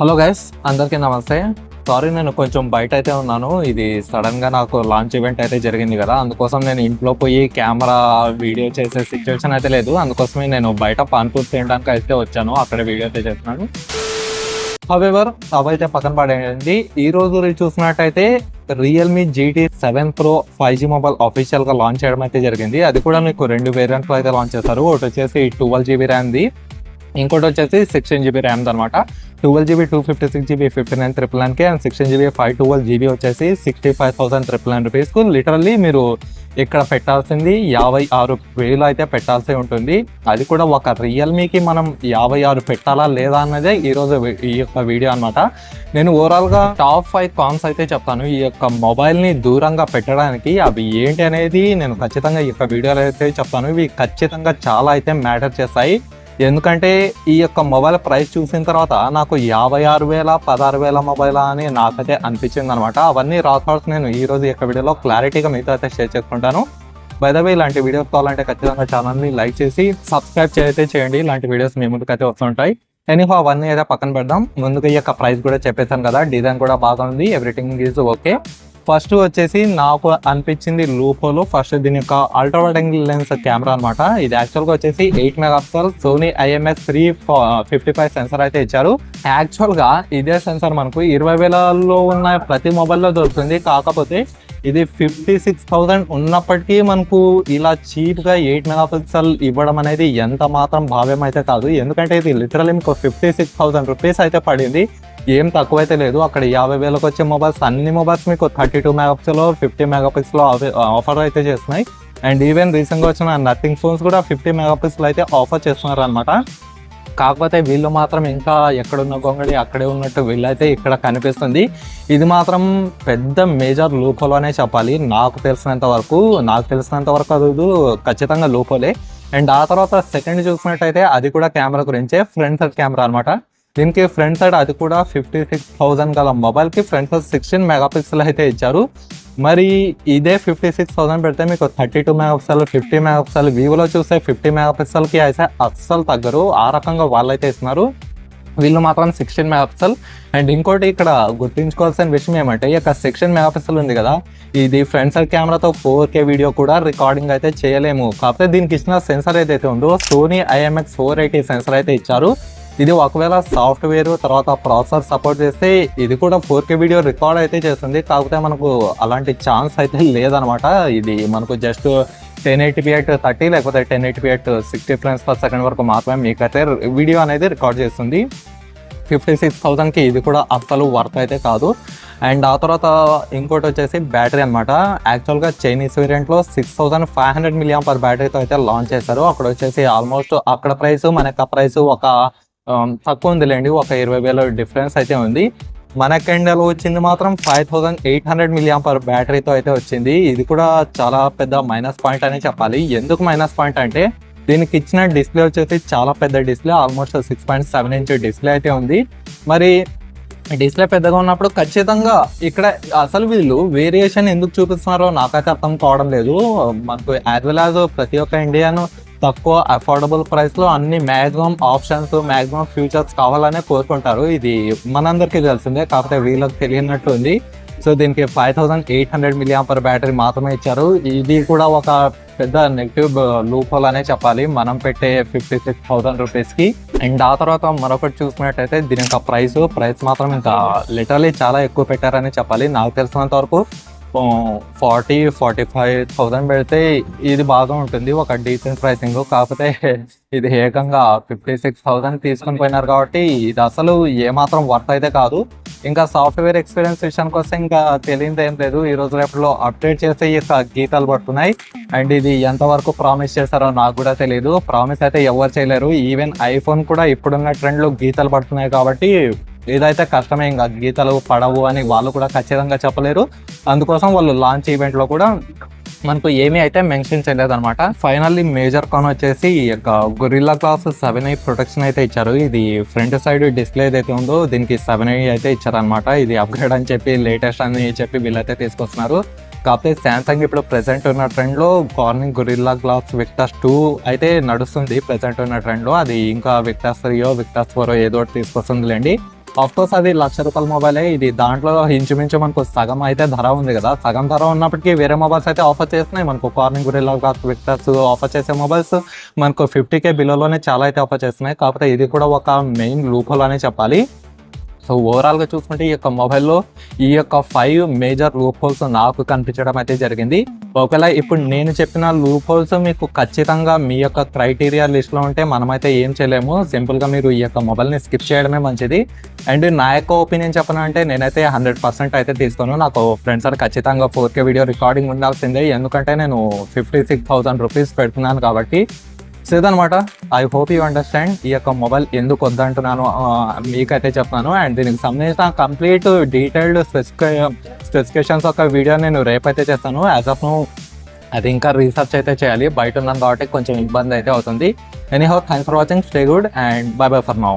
Hello guys అందరికీ నమస్తే. Sorry నేను కొంచెం బయట అయితే ఉన్నాను. ఇది సడన్గా నాకు లాంచ్ ఈవెంట్ అయితే జరిగింది కదా. అందుకోసం నేను ఇంట్లో పోయి కెమెరా వీడియో చేసే సిచ్యువేషన్ అయితే లేదు. అందుకోసమే నేను బయట పాన్పూర్ తినడానికి అయితే వచ్చాను. అక్కడ వీడియో అయితే చేస్తున్నాను. హవెవర్ అవైతే పక్కన పడేయండి. ఈ రోజు చూసినట్టయితే Realme GT seven pro five G mobile అఫీషియల్గా లాంచ్ చేయడం అయితే జరిగింది. అది కూడా మీకు రెండు వేరియంట్లు అయితే లాంచ్ చేశారు ఒకటి వచ్చేసి ట్వెల్వ్ జీబీ ర్యామ్ది ఇంకోటి వచ్చేసి సిక్స్టీన్ జీబీ ర్యామ్ అనమాట twelve GB two fifty six GB fifty nine triple నైన్కి and sixteen GB five twelve GB వచ్చేసి sixty five thousand triple nine రూపీస్కు. Literally మీరు ఇక్కడ పెట్టాల్సింది యాభై ఆరు వేలు అయితే పెట్టాల్సి ఉంటుంది. అది కూడా ఒక రియల్మీకి మనం యాభై ఆరు పెట్టాలా లేదా అన్నదే ఈరోజు ఈ యొక్క వీడియో అనమాట నేను ఓవరాల్గా టాప్ ఫైవ్ కాన్స్ అయితే చెప్తాను. ఈ యొక్క మొబైల్ని దూరంగా పెట్టడానికి అవి ఏంటి అనేది నేను ఖచ్చితంగా ఈ యొక్క వీడియోలో అయితే చెప్తాను. ఇవి ఖచ్చితంగా చాలా అయితే మ్యాటర్ చేస్తాయి. ఎందుకంటే ఈ యొక్క మొబైల్ ప్రైస్ చూసిన తర్వాత నాకు యాభై ఆరు వేల పదహారు వేల మొబైల్ అని నాకైతే అనిపించింది అనమాట అవన్నీ రాథాట్స్ నేను ఈ రోజు యొక్క వీడియోలో క్లారిటీగా మీతో అయితే షేర్ చేసుకుంటాను. బైదవే ఇలాంటి వీడియోస్ కావాలంటే ఖచ్చితంగా ఛానల్ని లైక్ చేసి సబ్స్క్రైబ్ చేస్తే చేయండి. ఇలాంటి వీడియోస్ మీ ముందుకైతే వస్తుంటాయి. ఎనీహో అవన్నీ అయితే పక్కన పెడదాం. ముందుగా ఈ యొక్క ప్రైస్ కూడా చెప్పేశాను కదా డిజైన్ కూడా బాగా ఉంది ఎవ్రీథింగ్ ఈజ్ ఓకే ఫస్ట్ వచ్చేసి నాకు అనిపించింది లూపోలో ఫస్ట్ దీని యొక్క ultra wide angle lens camera అనమాట ఇది యాక్చువల్గా వచ్చేసి eight megapixel Sony IMS three fifty five sensor అయితే ఇచ్చారు. యాక్చువల్గా ఇదే సెన్సర్ మనకు ఇరవై వేలలో ఉన్న ప్రతి మొబైల్లో దొరుకుతుంది. కాకపోతే ఇది ఫిఫ్టీ సిక్స్ థౌజండ్ ఉన్నప్పటికీ మనకు ఇలా చీప్గా ఎయిట్ మెగాపిక్సెల్ ఇవ్వడం అనేది ఎంత మాత్రం భావ్యం అయితే కాదు. ఎందుకంటే ఇది లిటరల్ మీకు ఫిఫ్టీ సిక్స్ థౌసండ్ రూపీస్ అయితే పడింది. ఏం తక్కువైతే లేదు. అక్కడ యాభై వేలకు వచ్చే మొబైల్స్ అన్ని మొబైల్స్ మీకు thirty two megapixel fifty megapixel offer అయితే చేస్తున్నాయి. అండ్ ఈవెన్ రీసెంట్గా వచ్చిన నథింగ్ ఫోన్స్ కూడా ఫిఫ్టీ మెగాపిక్సెల్ అయితే ఆఫర్ చేస్తున్నారు అనమాట కాకపోతే వీళ్ళు మాత్రం ఇంకా ఎక్కడున్న గొంగడి అక్కడే ఉన్నట్టు వీళ్ళైతే ఇక్కడ కనిపిస్తుంది. ఇది మాత్రం పెద్ద మేజర్ లూపోల్ అనే చెప్పాలి. నాకు తెలిసినంత వరకు నాకు తెలిసినంత వరకు అది ఖచ్చితంగా లూపోలే. అండ్ ఆ తర్వాత సెకండ్ చూసినట్టయితే అది కూడా కెమెరా గురించే ఫ్రంట్ సైడ్ కెమెరా అనమాట దీనికి ఫ్రంట్ సైడ్ అది కూడా ఫిఫ్టీ సిక్స్ థౌసండ్ గల మొబైల్కి ఫ్రంట్ సైడ్ సిక్స్టీన్ మెగాపిక్సెల్ అయితే ఇచ్చారు. మరి ఇదే ఫిఫ్టీ సిక్స్ థౌసండ్ పెడితే మీకు thirty two megapixel fifty megapixel వివోలో చూస్తే ఫిఫ్టీ మెగా పిక్సెల్కి అయితే అస్సలు తగ్గరు. ఆ రకంగా వాళ్ళైతే ఇస్తున్నారు. వీళ్ళు మాత్రం సిక్స్టీన్ మెగాపిక్సెల్. అండ్ ఇంకోటి ఇక్కడ గుర్తుంచుకోవాల్సిన విషయం ఏమంటే ఈ యొక్క సిక్స్టీన్ మెగాపిక్సెల్ ఉంది కదా ఇది ఫ్రంట్ సైడ్ కెమెరాతో ఫోర్ కే వీడియో కూడా రికార్డింగ్ అయితే చేయలేము. కాకపోతే దీనికి ఇచ్చిన సెన్సర్ ఏదైతే ఉందో Sony IMX four eighty sensor అయితే ఇచ్చారు. ఇది ఒకవేళ సాఫ్ట్వేర్ తర్వాత ప్రాసెసర్ సపోర్ట్ చేస్తే ఇది కూడా ఫోర్ కే వీడియో రికార్డ్ అయితే చేస్తుంది. కాకపోతే మనకు అలాంటి ఛాన్స్ అయితే లేదనమాట. ఇది మనకు just ten eighty eight thirty లేకపోతే ten eighty eight sixty friends per second వరకు మాత్రమే మీకైతే వీడియో అనేది రికార్డ్ చేస్తుంది. ఫిఫ్టీ సిక్స్ థౌసండ్కి ఇది కూడా అస్సలు వర్త్ అయితే కాదు. అండ్ ఆ తర్వాత ఇంకోటి వచ్చేసి బ్యాటరీ అనమాట యాక్చువల్గా Chinese వేరియంట్లో six thousand five hundred milliampere బ్యాటరీతో అయితే లాంచ్ చేశారు. అక్కడ వచ్చేసి ఆల్మోస్ట్ అక్కడ ప్రైస్ మన యొక్క ప్రైస్ ఒక తక్కువ ఉందిలేండి ఒక ఇరవై వేల డిఫరెన్స్ అయితే ఉంది. మన కెండలో వచ్చింది మాత్రం five thousand eight hundred milliampere బ్యాటరీతో అయితే వచ్చింది. ఇది కూడా చాలా పెద్ద మైనస్ పాయింట్ అనే చెప్పాలి. ఎందుకు మైనస్ పాయింట్ అంటే దీనికి ఇచ్చిన డిస్ప్లే వచ్చేసి చాలా పెద్ద display almost six point seven inch display అయితే ఉంది. మరి డిస్ప్లే పెద్దగా ఉన్నప్పుడు ఖచ్చితంగా ఇక్కడ అసలు వీళ్ళు వేరియేషన్ ఎందుకు చూపిస్తున్నారో నాకైతే అర్థం కావడం లేదు. మనకు యాజ్ వెల్ యాజ్ ప్రతి ఒక్క ఇండియన్ తక్కువ అఫోర్డబుల్ ప్రైస్లో అన్ని మ్యాక్సిమం ఆప్షన్స్ మ్యాక్సిమం ఫ్యూచర్స్ కావాలనే కోరుకుంటారు. ఇది మనందరికీ తెలిసిందే కాకపోతే వీళ్ళకి తెలియనట్టు ఉంది. సో దీనికి five thousand eight hundred milliampere battery మాత్రమే ఇచ్చారు. ఇది కూడా ఒక పెద్ద నెగిటివ్ లూపోల్ uh, అనే చెప్పాలి. మనం పెట్టే ఫిఫ్టీ సిక్స్ థౌసండ్ రూపీస్కి అండ్ ఆ తర్వాత మరొకటి చూసుకున్నట్టయితే దీని యొక్క ప్రైస్ ప్రైస్ మాత్రం ఇంకా లిటరలీ చాలా ఎక్కువ పెట్టారని చెప్పాలి. నాకు తెలిసినంత వరకు ఫార్టీ ఫార్టీ ఫైవ్ థౌసండ్ పెడితే ఇది బాగా ఉంటుంది. ఒక డీసెంట్ ప్రైసింగ్ కాకపోతే ఇది ఏకంగా ఫిఫ్టీ సిక్స్ థౌసండ్ తీసుకుని పోయినారు కాబట్టి ఇది అసలు ఏమాత్రం వర్త్ అయితే కాదు. ఇంకా సాఫ్ట్వేర్ ఎక్స్పీరియన్స్ విషయానికి వస్తే ఇంకా తెలియదు ఏం లేదు. ఈ రోజు రేపులో అప్డేట్ చేస్తే ఈ గీతాలు పడుతున్నాయి అండ్ ఇది ఎంతవరకు ప్రామిస్ చేస్తారో నాకు కూడా తెలియదు ప్రామిస్ అయితే ఎవరు చేయలేరు. ఈవెన్ ఐఫోన్ కూడా ఇప్పుడున్న ట్రెండ్లో గీతాలు పడుతున్నాయి కాబట్టి ఇదైతే కష్టమే ఇంకా గీతలు పడవు అని వాళ్ళు కూడా ఖచ్చితంగా చెప్పలేరు. అందుకోసం వాళ్ళు లాంచ్ ఈవెంట్లో కూడా మనకు ఏమీ అయితే మెన్షన్ చేయలేదు అనమాట ఫైనల్లీ మేజర్ కాన్ వచ్చేసి ఈ యొక్క Gorilla Glass seven i protection అయితే ఇచ్చారు. ఇది ఫ్రంట్ సైడ్ డిస్ప్లే ఏదైతే ఉందో దీనికి సెవెన్ ఐ అయితే ఇచ్చారనమాట ఇది అప్గ్రేడ్ అని చెప్పి లేటెస్ట్ అని చెప్పి వీళ్ళైతే తీసుకొస్తున్నారు. కాకపోతే శాంసంగ్ ఇప్పుడు ప్రెసెంట్ ఉన్న ట్రెండ్లో Corning Gorilla Glass Victus two అయితే నడుస్తుంది. ప్రెసెంట్ ఉన్న ట్రెండ్లో అది ఇంకా విక్టాస్ త్రీయో విక్టాస్ ఫోరో ఏదో ఒకటి తీసుకొస్తుందిలేండి. కోర్స్ అది లక్ష రూపాయల మొబైలే ఇది దాంట్లో ఇంచుమించు మనకు సగం అయితే ధర ఉంది కదా. సగం ధర ఉన్నప్పటికీ వేరే మొబైల్స్ అయితే ఆఫర్ చేస్తున్నాయి. మనకు కార్నింగ్ గురిలా విక్టర్స్ ఆఫర్ చేసే మొబైల్స్ మనకు ఫిఫ్టీ కే బిలోలోనే చాలా అయితే ఆఫర్ చేస్తున్నాయి. కాకపోతే ఇది కూడా ఒక మెయిన్ లూపోల్ అనే చెప్పాలి. సో ఓవరాల్గా చూసుకుంటే ఈ యొక్క మొబైల్లో ఈ యొక్క ఫైవ్ మేజర్ లూప్ హోల్స్ నాకు కనిపించడం అయితే జరిగింది. ఒకవేళ ఇప్పుడు నేను చెప్పిన లూప్ హోల్స్ మీకు ఖచ్చితంగా మీ యొక్క క్రైటీరియా లిస్ట్లో ఉంటే మనమైతే ఏం చేయలేము. సింపుల్గా మీరు ఈ యొక్క మొబైల్ని స్కిప్ చేయడమే మంచిది. అండ్ నా యొక్క ఒపీనియన్ చెప్పనంటే నేనైతే హండ్రెడ్ పర్సెంట్ అయితే తీసుకోను. నాకు ఫ్రెండ్స్ అని ఖచ్చితంగా ఫోర్ కే వీడియో రికార్డింగ్ ఉండాల్సిందే. ఎందుకంటే నేను ఫిఫ్టీ సిక్స్ థౌసండ్ రూపీస్ పెడుతున్నాను కాబట్టి సో ఇదనమాట ఐ హోప్ యూ అండర్స్టాండ్ ఈ యొక్క మొబైల్ ఎందుకు వద్దంటున్నాను మీకైతే చెప్తాను. అండ్ దీనికి సంబంధించిన కంప్లీట్ డీటెయిల్డ్ స్పెసిఫిక స్పెసిఫికేషన్స్ ఒక వీడియో నేను రేపైతే చేస్తాను. యాజ్ ఆఫ్ నో అది ఇంకా రీసెర్చ్ అయితే చేయాలి. బయట ఉన్నాను కాబట్టి కొంచెం ఇబ్బంది అయితే అవుతుంది. Anyhow thanks for watching stay good and bye bye for now